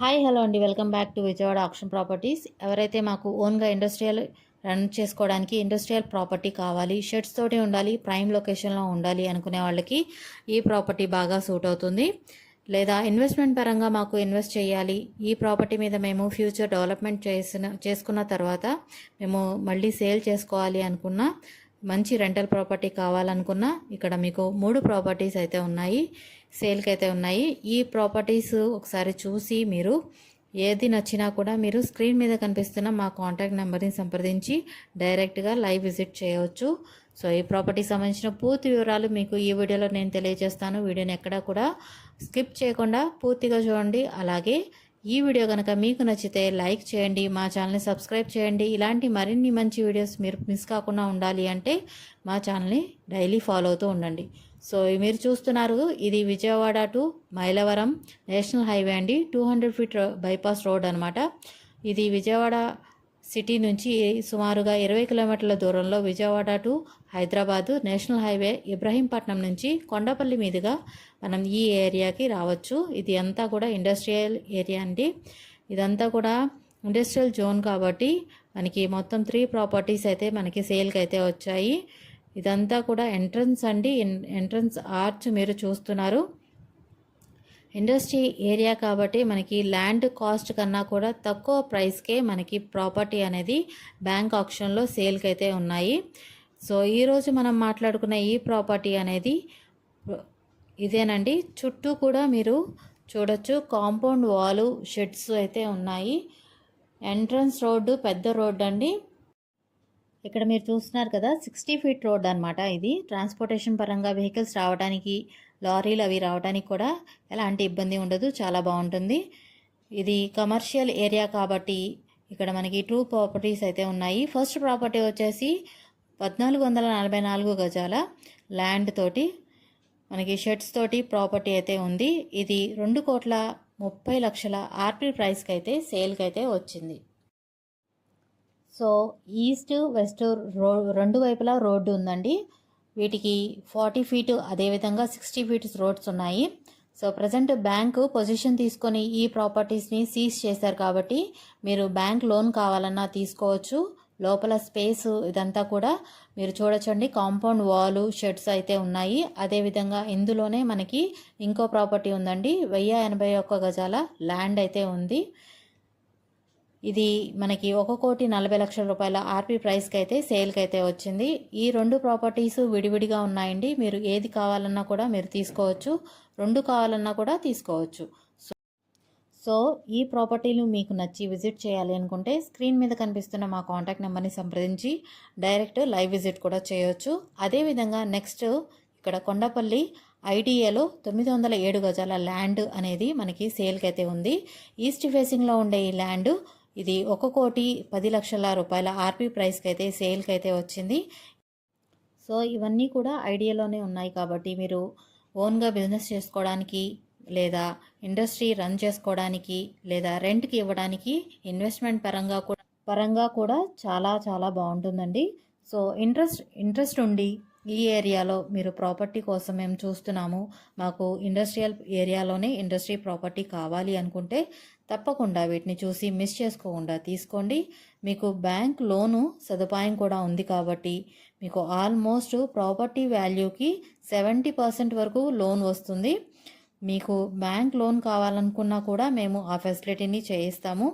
Hi hello అండి. Welcome back to Vijayawada option properties. ఎవరైతే మాకు ఓన్గా ఇండస్ట్రియల్ రన్ చేసుకోవడానికి ఇండస్ట్రియల్ ప్రాపర్టీ కావాలి షెడ్స్ తోటి ఉండాలి ప్రైమ్ లొకేషన్లో ఉండాలి అనుకునే వాళ్ళకి ఈ ప్రాపర్టీ బాగా సూట్ అవుతుంది. లేదా ఇన్వెస్ట్మెంట్ పరంగా మాకు ఇన్వెస్ట్ చేయాలి ఈ ప్రాపర్టీ మీద మేము ఫ్యూచర్ డెవలప్మెంట్ చేసిన చేసుకున్న తర్వాత మేము మళ్ళీ సేల్ చేసుకోవాలి అనుకున్న మంచి రెంటల్ ప్రాపర్టీ కావాలనుకున్నా ఇక్కడ మీకు మూడు ప్రాపర్టీస్ అయితే ఉన్నాయి సేల్కి అయితే ఉన్నాయి. ఈ ప్రాపర్టీస్ ఒకసారి చూసి మీరు ఏది నచ్చినా కూడా మీరు స్క్రీన్ మీద కనిపిస్తున్న మా కాంటాక్ట్ నెంబర్ని సంప్రదించి డైరెక్ట్గా లైవ్ విజిట్ చేయవచ్చు. సో ఈ ప్రాపర్టీకి సంబంధించిన పూర్తి వివరాలు మీకు ఈ వీడియోలో నేను తెలియజేస్తాను. వీడియోని ఎక్కడా కూడా స్కిప్ చేయకుండా పూర్తిగా చూడండి. అలాగే ఈ వీడియో కనుక మీకు నచ్చితే లైక్ చేయండి మా ఛానల్ని సబ్స్క్రైబ్ చేయండి. ఇలాంటి మరిన్ని మంచి వీడియోస్ మీరు మిస్ కాకుండా ఉండాలి అంటే మా ఛానల్ని డైలీ ఫాలో అవుతూ ఉండండి. సో మీరు చూస్తున్నారు ఇది Vijayawada to Mylavaram national highway అండి. Two hundred feet bypass road అనమాట ఇది విజయవాడ సిటీ నుంచి సుమారుగా ఇరవై కిలోమీటర్ల దూరంలో Vijayawada to Hyderabad national highway Ibrahimpatnam నుంచి కొండపల్లి మీదుగా మనం ఈ ఏరియాకి రావచ్చు. ఇది అంతా కూడా ఇండస్ట్రియల్ ఏరియా అండి. ఇదంతా కూడా ఇండస్ట్రియల్ జోన్ కాబట్టి మనకి మొత్తం త్రీ ప్రాపర్టీస్ అయితే మనకి సేల్కి అయితే వచ్చాయి. ఇదంతా కూడా ఎంట్రన్స్ అండి. ఎంట్రన్స్ ఆర్చ్ మీరు చూస్తున్నారు. ఇండస్ట్రీ ఏరియా కాబట్టి మనకి ల్యాండ్ కాస్ట్ కన్నా కూడా తక్కువ ప్రైస్కే మనకి ప్రాపర్టీ అనేది బ్యాంక్ ఆప్షన్లో సేల్కి అయితే ఉన్నాయి. సో ఈరోజు మనం మాట్లాడుకున్న ఈ ప్రాపర్టీ అనేది ఇదేనండి. చుట్టూ కూడా మీరు చూడొచ్చు కాంపౌండ్ వాలు షెడ్స్ అయితే ఉన్నాయి. ఎంట్రన్స్ రోడ్డు పెద్ద రోడ్డు అండి. ఇక్కడ మీరు చూస్తున్నారు కదా సిక్స్టీ ఫీట్ రోడ్ అనమాట ఇది. ట్రాన్స్పోర్టేషన్ పరంగా వెహికల్స్ రావడానికి లారీలు అవి రావడానికి కూడా ఎలాంటి ఇబ్బంది ఉండదు. చాలా బాగుంటుంది. ఇది కమర్షియల్ ఏరియా కాబట్టి ఇక్కడ మనకి టూ ప్రాపర్టీస్ అయితే ఉన్నాయి. ఫస్ట్ ప్రాపర్టీ వచ్చేసి పద్నాలుగు వందల నలభై నాలుగు గజాల ల్యాండ్ తోటి మనకి షెడ్స్ తోటి ప్రాపర్టీ అయితే ఉంది. ఇది రెండు కోట్ల ముప్పై లక్షల ఆర్పీ ప్రైస్కి అయితే సేల్కి అయితే వచ్చింది. సో ఈస్ట్ వెస్ట్ రో రెండు వైపులా రోడ్డు ఉందండి. వీటికి ఫార్టీ ఫీట్ అదేవిధంగా సిక్స్టీ ఫీట్స్ రోడ్స్ ఉన్నాయి. సో ప్రజెంట్ బ్యాంకు పొజిషన్ తీసుకొని ఈ ప్రాపర్టీస్ని సీజ్ చేశారు కాబట్టి మీరు బ్యాంక్ లోన్ కావాలన్నా తీసుకోవచ్చు. లోపల స్పేస్ ఇదంతా కూడా మీరు చూడొచ్చండి. కాంపౌండ్ వాలు షెడ్స్ అయితే ఉన్నాయి. అదేవిధంగా ఇందులోనే మనకి ఇంకో ప్రాపర్టీ ఉందండి. వెయ్యి ఎనభై ఒక్క గజాల ల్యాండ్ అయితే ఉంది. ఇది మనకి ఒక కోటి నలభై లక్షల రూపాయల ఆర్పీ ప్రైస్కి అయితే సేల్కి అయితే వచ్చింది. ఈ రెండు ప్రాపర్టీస్ విడివిడిగా ఉన్నాయండి. మీరు ఏది కావాలన్నా కూడా మీరు తీసుకోవచ్చు. రెండు కావాలన్నా కూడా తీసుకోవచ్చు. సో ఈ ప్రాపర్టీలు మీకు నచ్చి విజిట్ చేయాలి అనుకుంటే స్క్రీన్ మీద కనిపిస్తున్న మా కాంటాక్ట్ నెంబర్ని సంప్రదించి డైరెక్ట్ లైవ్ విజిట్ కూడా చేయవచ్చు అదేవిధంగా నెక్స్ట్ ఇక్కడ కొండపల్లి ఐడిఏలో తొమ్మిది వందల ఏడు గజాల ల్యాండ్ అనేది మనకి సేల్కి అయితే ఉంది. ఈస్ట్ ఫేసింగ్లో ఉండే ఈ ల్యాండ్ ఇది ఒక కోటి పది లక్షల రూపాయల ఆర్పీ ప్రైస్కి అయితే సేల్కి అయితే వచ్చింది. సో ఇవన్నీ కూడా ఐడియాలోనే ఉన్నాయి కాబట్టి మీరు ఓన్గా బిజినెస్ చేసుకోవడానికి లేదా ఇండస్ట్రీ రన్ చేసుకోవడానికి లేదా రెంట్కి ఇవ్వడానికి ఇన్వెస్ట్మెంట్ పరంగా కూడా పరంగా కూడా చాలా చాలా బాగుంటుందండి. సో ఇంట్రెస్ట్ ఇంట్రెస్ట్ ఉండి ఈ ఏరియాలో మీరు ప్రాపర్టీ కోసం మేము చూస్తున్నాము. మాకు ఇండస్ట్రియల్ ఏరియాలోనే ఇండస్ట్రీ ప్రాపర్టీ కావాలి అనుకుంటే తప్పకుండా వీటిని చూసి మిస్ చేసుకోకుండా తీసుకోండి. మీకు బ్యాంక్ లోను సదుపాయం కూడా ఉంది కాబట్టి మీకు ఆల్మోస్ట్ ప్రాపర్టీ వాల్యూకి సెవెంటీ పర్సెంట్ వరకు లోన్ వస్తుంది. మీకు బ్యాంక్ లోన్ కావాలనుకున్నా కూడా మేము ఆ ఫెసిలిటీని చేయిస్తాము.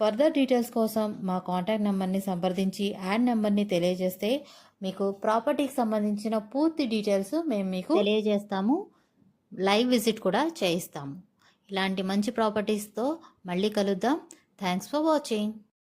ఫర్దర్ డీటెయిల్స్ కోసం మా కాంటాక్ట్ నెంబర్ని సంప్రదించి యాడ్ నెంబర్ని తెలియజేస్తే మీకు ప్రాపర్టీకి సంబంధించిన పూర్తి డీటెయిల్స్ మేము మీకు తెలియజేస్తాము. లైవ్ విజిట్ కూడా చేయిస్తాము. ఇలాంటి మంచి ప్రాపర్టీస్తో మళ్ళీ కలుద్దాం. Thanks for watching.